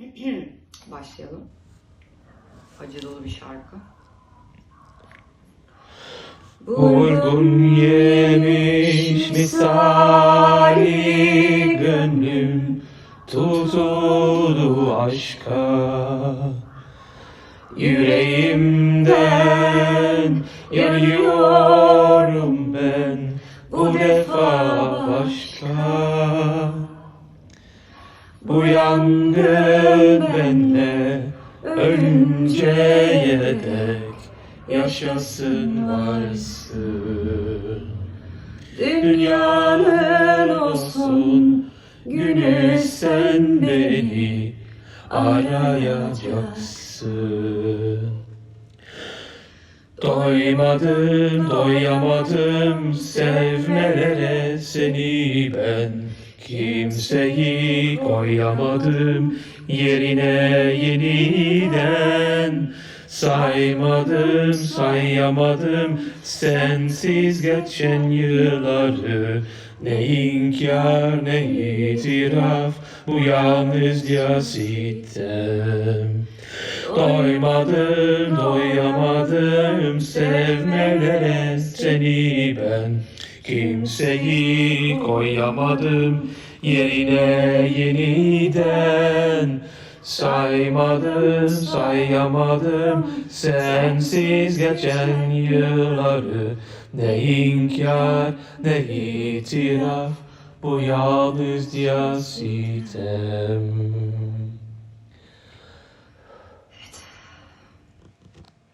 Başlayalım. Acı dolu bir şarkı. Vurgun yemiş misali gönlüm tutuldu aşka Yüreğimden yanıyorum ben bu defa başka Bu yangın bende ölünceye dek yaşasın varsın. Dünyanın olsun günü sen beni arayacaksın. Doymadım, doyamadım sevmelere seni ben Kimseyi koyamadım yerine yeniden. Saymadım, sayamadım sensiz geçen yılları. Ne inkar ne itiraf bu yalnızca sitem Doymadım, doyamadım sevmelere seni ben Kimseyi koyamadım yerine yeniden. Saymadım, sayamadım sensiz geçen yılları. Ne inkar ne itiraf bu yalnızca sitem